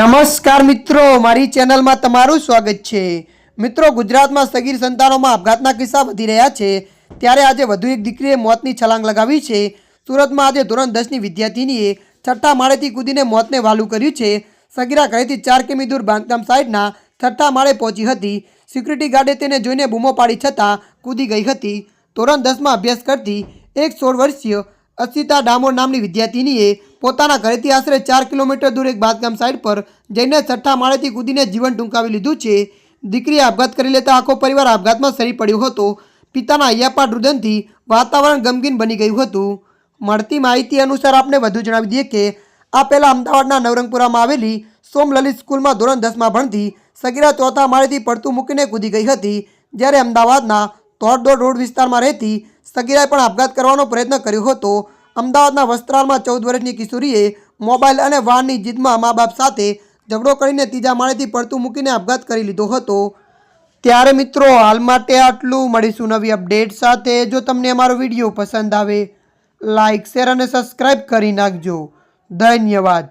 નમસ્કાર મિત્રો, મારી ચેનલમાં તમારું સ્વાગત છે. મિત્રો, ગુજરાતમાં સગીર સંતાનોમાં આપઘાતના કિસ્સા વધી રહ્યા છે. ત્યારે આજે વધુ એક દીકરીએ મોતની છલાંગ લગાવી છે. સુરતમાં આજે ધોરણ દસની વિદ્યાર્થીનીએ છઠ્ઠા માળેથી કૂદીને મોતને વાલું કર્યું છે. સગીરા ઘરેથી ચાર કિમી દૂર બાંધકામ સાઇડના છઠ્ઠા માળે પહોંચી હતી. સિક્યુરિટી ગાર્ડે તેને જોઈને બૂમો પાડી છતાં કૂદી ગઈ હતી. ધોરણ દસમાં અભ્યાસ કરતી એક સોળ વર્ષીય અસિતા ડામોર નામની વિદ્યાર્થીનીએ પોતાના ઘરેથી આશરે ચાર કિલોમીટર દૂર એક બાંધકામ સાઇટ પર જઈને છઠ્ઠા માળેથી કૂદીને જીવન ટૂંકાવી લીધું છે. દીકરીએ આપઘાત કરી લેતા આખો પરિવાર આપઘાતમાં સરી પડ્યો હતો. પિતાના અયાપાટ રુદનથી વાતાવરણ ગમગીન બની ગયું હતું. મળતી માહિતી અનુસાર આપણે વધુ જણાવી દઈએ કે, આ પહેલાં અમદાવાદના નવરંગપુરામાં આવેલી સોમલલિત સ્કૂલમાં ધોરણ દસમાં ભણતી સગીરા ચોથા માળેથી પડતું મૂકીને કૂદી ગઈ હતી. જ્યારે અમદાવાદના તોડદોડ રોડ વિસ્તારમાં રહેતી સગીરાએ પણ આપઘાત કરવાનો પ્રયત્ન કર્યો હતો. અમદાવાદના વસ્ત્રાલમાં ચૌદ વર્ષની કિશોરીએ મોબાઈલ અને વાહનની જીદમાં મા બાપ સાથે ઝઘડો કરીને ત્રીજા માળેથી પડતું મૂકીને આપઘાત કરી લીધો હતો. ત્યારે મિત્રો, હાલ માટે આટલું. મળીશું નવી અપડેટ સાથે. જો તમને અમારો વીડિયો પસંદ આવે લાઇક શેર અને સબસ્ક્રાઈબ કરી નાખજો. ધન્યવાદ.